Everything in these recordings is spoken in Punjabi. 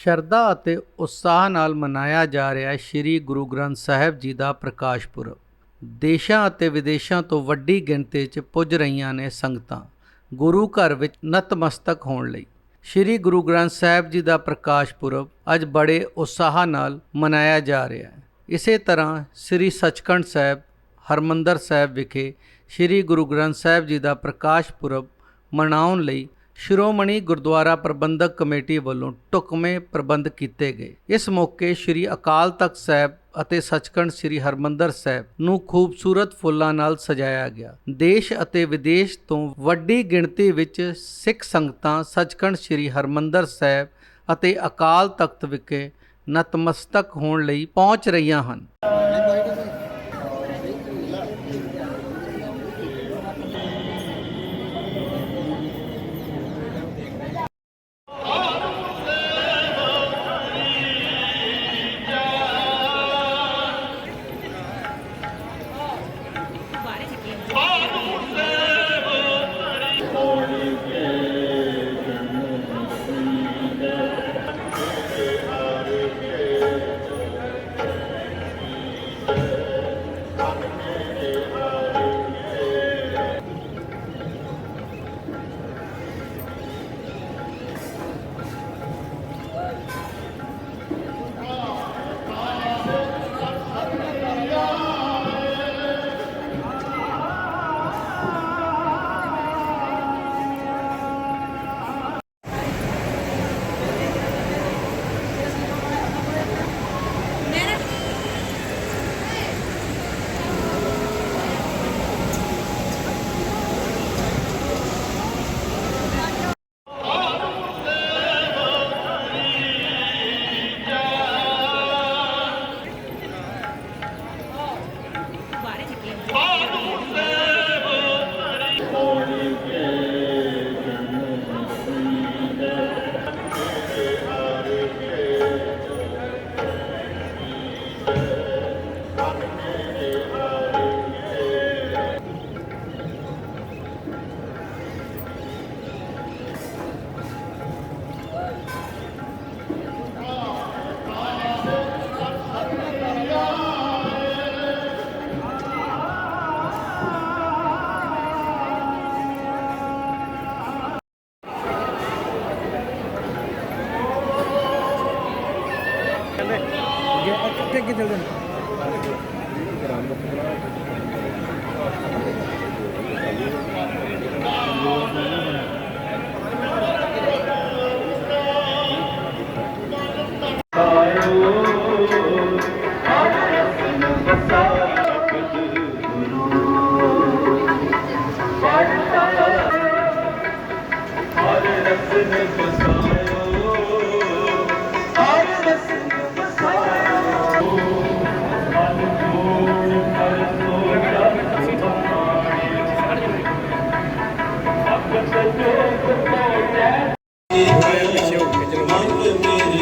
ਸ਼ਰਧਾ ਅਤੇ ਉਤਸ਼ਾਹ ਨਾਲ ਮਨਾਇਆ ਜਾ ਰਿਹਾ ਹੈ ਸ੍ਰੀ ਗੁਰੂ ਗ੍ਰੰਥ ਸਾਹਿਬ ਜੀ ਦਾ ਪ੍ਰਕਾਸ਼ ਪੁਰਬ। ਦੇਸ਼ਾਂ ਅਤੇ ਵਿਦੇਸ਼ਾਂ ਤੋਂ ਵੱਡੀ ਗਿਣਤੀ 'ਚ ਪੁੱਜ ਰਹੀਆਂ ਨੇ ਸੰਗਤਾਂ, ਗੁਰੂ ਘਰ ਵਿੱਚ ਨਤਮਸਤਕ ਹੋਣ ਲਈ। ਸ੍ਰੀ ਗੁਰੂ ਗ੍ਰੰਥ ਸਾਹਿਬ ਜੀ ਦਾ ਪ੍ਰਕਾਸ਼ ਪੁਰਬ ਅੱਜ ਬੜੇ ਉਤਸ਼ਾਹ ਨਾਲ ਮਨਾਇਆ ਜਾ ਰਿਹਾ ਹੈ। ਇਸੇ ਤਰ੍ਹਾਂ ਸ੍ਰੀ ਸਚਖੰਡ ਸਾਹਿਬ, ਹਰਮੰਦਰ ਸਾਹਿਬ ਵਿਖੇ ਸ੍ਰੀ ਗੁਰੂ ਗ੍ਰੰਥ ਸਾਹਿਬ ਜੀ ਦਾ ਪ੍ਰਕਾਸ਼ ਪੁਰਬ ਮਨਾਉਣ ਲਈ ਸ਼੍ਰੋਮਣੀ ਗੁਰਦੁਆਰਾ ਪ੍ਰਬੰਧਕ ਕਮੇਟੀ ਵੱਲੋਂ ਢੁਕਵੇਂ ਪ੍ਰਬੰਧ ਕੀਤੇ ਗਏ। ਇਸ ਮੌਕੇ ਸ੍ਰੀ ਅਕਾਲ ਤਖਤ ਸਾਹਿਬ ਅਤੇ ਸੱਚਖੰਡ ਸ੍ਰੀ ਹਰਮੰਦਰ ਸਾਹਿਬ ਨੂੰ ਖੂਬਸੂਰਤ ਫੁੱਲਾਂ ਨਾਲ ਸਜਾਇਆ ਗਿਆ। ਦੇਸ਼ ਅਤੇ ਵਿਦੇਸ਼ ਤੋਂ ਵੱਡੀ ਗਿਣਤੀ ਵਿੱਚ ਸਿੱਖ ਸੰਗਤਾਂ ਸੱਚਖੰਡ ਸ੍ਰੀ ਹਰਮੰਦਰ ਸਾਹਿਬ ਅਤੇ ਅਕਾਲ ਤਖਤ ਵਿਖੇ ਨਤਮਸਤਕ ਹੋਣ ਲਈ ਪਹੁੰਚ ਰਹੀਆਂ ਹਨ।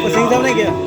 ਸਿੰਘ ਸਾਹਿਬ ਨੇ ਗਿਆ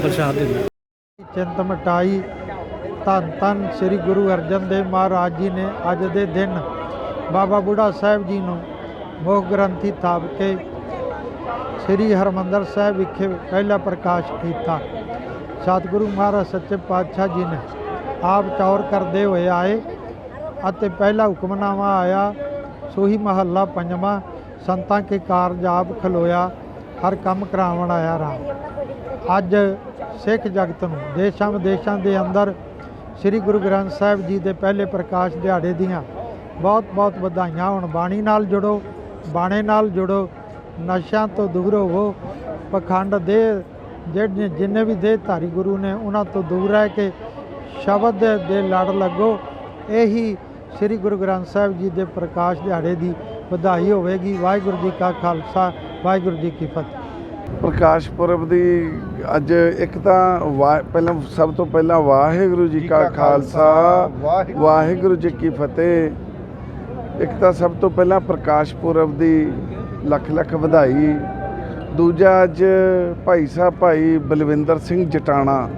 ਪ੍ਰਸ਼ਾਦ ਦੇ ਚਿੰਤ ਮਟਾਈ ਤਨ ਤਨ ਸ੍ਰੀ ਗੁਰੂ ਅਰਜਨ ਦੇਵ ਮਹਾਰਾਜ ਜੀ ਨੇ ਅੱਜ ਦੇ ਦਿਨ ਬਾਬਾ ਬੁੱਢਾ ਸਾਹਿਬ ਜੀ ਨੂੰ ਮੋਖ ਗ੍ਰੰਥੀ ਥਾਪ ਕੇ ਸ੍ਰੀ ਹਰਮੰਦਰ ਸਾਹਿਬ ਵਿਖੇ ਪਹਿਲਾ ਪ੍ਰਕਾਸ਼ ਕੀਤਾ। ਸਤਿਗੁਰੂ ਮਹਾਰਾਜ ਸੱਚੇ ਪਾਤਸ਼ਾਹ ਜੀ ਨੇ ਆਪ ਚੌਰ ਕਰਦੇ ਹੋਏ ਆਏ ਅਤੇ ਪਹਿਲਾ ਹੁਕਮਨਾਮਾ ਆਇਆ, ਸੋਹੀ ਮਹੱਲਾ ਪੰਜਵਾਂ, ਸੰਤਾਂ ਕੇ ਕਾਰਜ ਆਪ ਖਲੋਇਆ, ਹਰ ਕੰਮ ਕਰਾਵਣ ਆਇਆ ਰਾਮ। ਅੱਜ ਸਿੱਖ ਜਗਤ ਨੂੰ ਦੇਸ਼ਾਂ ਵਿਦੇਸ਼ਾਂ ਦੇ ਅੰਦਰ ਸ੍ਰੀ ਗੁਰੂ ਗ੍ਰੰਥ ਸਾਹਿਬ ਜੀ ਦੇ ਪਹਿਲੇ ਪ੍ਰਕਾਸ਼ ਦਿਹਾੜੇ ਦੀਆਂ ਬਹੁਤ ਬਹੁਤ ਵਧਾਈਆਂ। ਹੋਣ ਬਾਣੀ ਨਾਲ ਜੁੜੋ, ਬਾਣੇ ਨਾਲ ਜੁੜੋ, ਨਸ਼ਿਆਂ ਤੋਂ ਦੂਰ ਹੋਵੋ, ਪਖੰਡ ਦੇ ਜਿਹੜੇ ਜਿੰਨੇ ਵੀ ਦੇ ਧਾਰੀ ਗੁਰੂ ਨੇ ਉਹਨਾਂ ਤੋਂ ਦੂਰ ਰਹਿ ਕੇ ਸ਼ਬਦ ਦੇ- ਲੜ ਲੱਗੋ। ਇਹੀ ਸ੍ਰੀ ਗੁਰੂ ਗ੍ਰੰਥ ਸਾਹਿਬ ਜੀ ਦੇ ਪ੍ਰਕਾਸ਼ ਦਿਹਾੜੇ ਦੀ ਵਧਾਈ ਹੋਵੇਗੀ। ਵਾਹਿਗੁਰੂ ਜੀ ਕਾ ਖਾਲਸਾ ਵਾਹਿਗੁਰੂ ਜੀ ਕੀ ਫਤਿਹ। ਪ੍ਰਕਾਸ਼ ਪੁਰਬ ਦੀ ਅੱਜ ਇੱਕ ਤਾਂ ਵਾ- ਪਹਿਲਾਂ ਸਭ ਤੋਂ ਪਹਿਲਾਂ ਵਾਹਿਗੁਰੂ ਜੀ ਕਾ ਖਾਲਸਾ ਵਾਹਿਗੁਰੂ ਜੀ ਕੀ ਫਤਿਹ। ਇੱਕ ਤਾਂ ਸਭ ਤੋਂ ਪਹਿਲਾਂ ਪ੍ਰਕਾਸ਼ ਪੁਰਬ ਦੀ ਲੱਖ ਲੱਖ ਵਧਾਈ। ਦੂਜਾ ਅੱਜ ਭਾਈ ਸਾਹਿਬ ਭਾਈ ਬਲਵਿੰਦਰ ਸਿੰਘ ਜਟਾਣਾ,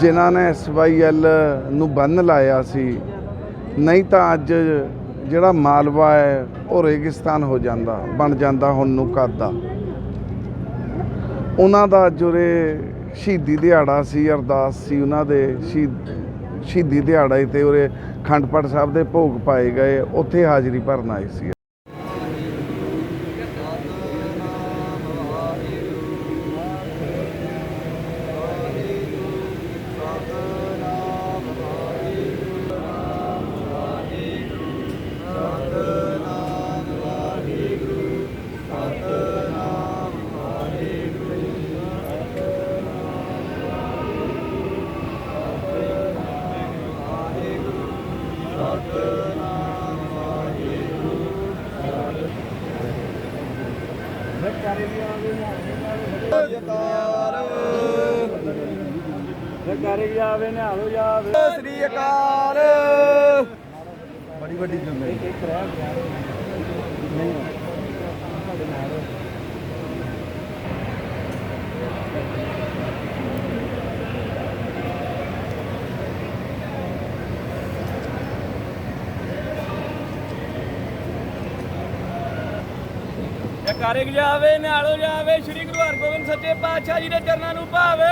ਜਿਨ੍ਹਾਂ ਨੇ ਐਸਵਾਈਐਲ ਨੂੰ ਬੰਨ ਲਾਇਆ ਸੀ, ਨਹੀਂ ਤਾਂ ਅੱਜ ਜਿਹੜਾ ਮਾਲਵਾ ਹੈ, ਉਹ ਰੇਗਿਸਤਾਨ ਹੋ ਜਾਂਦਾ, ਬਣ ਜਾਂਦਾ ਹੁਣ ਨੂੰ ਕਰਦਾ ਉਹਨਾਂ ਦਾ ਜੁਰੇ ਸ਼ਹੀਦੀ ਦਿਹਾੜਾ ਸੀ, ਅਰਦਾਸ ਸੀ ਉਹਨਾਂ ਦੇ, ਸ਼ਹੀਦ, ਸ਼ਹੀਦੀ ਦਿਹਾੜਾ ਸੀ ਤੇ ਉਰੇ ਖੰਡਪੜ ਸਾਹਿਬ ਦੇ ਭੋਗ ਪਾਏ ਗਏ, ਉੱਥੇ ਹਾਜ਼ਰੀ ਭਰਨ ਆਏ ਸੀ। ਸ੍ਰੀ ਅਕਾਲ। ਕਾਰਜ ਜਾਵੇ ਨਾਲੋਂ ਜਾਵੇ ਸ੍ਰੀ ਗੁਰੂ ਹਰਗੋਬਿੰਦ ਸੱਚੇ ਪਾਤਸ਼ਾਹ ਜੀ ਦੇ ਚਰਨਾਂ ਨੂੰ ਭਾਵੇ।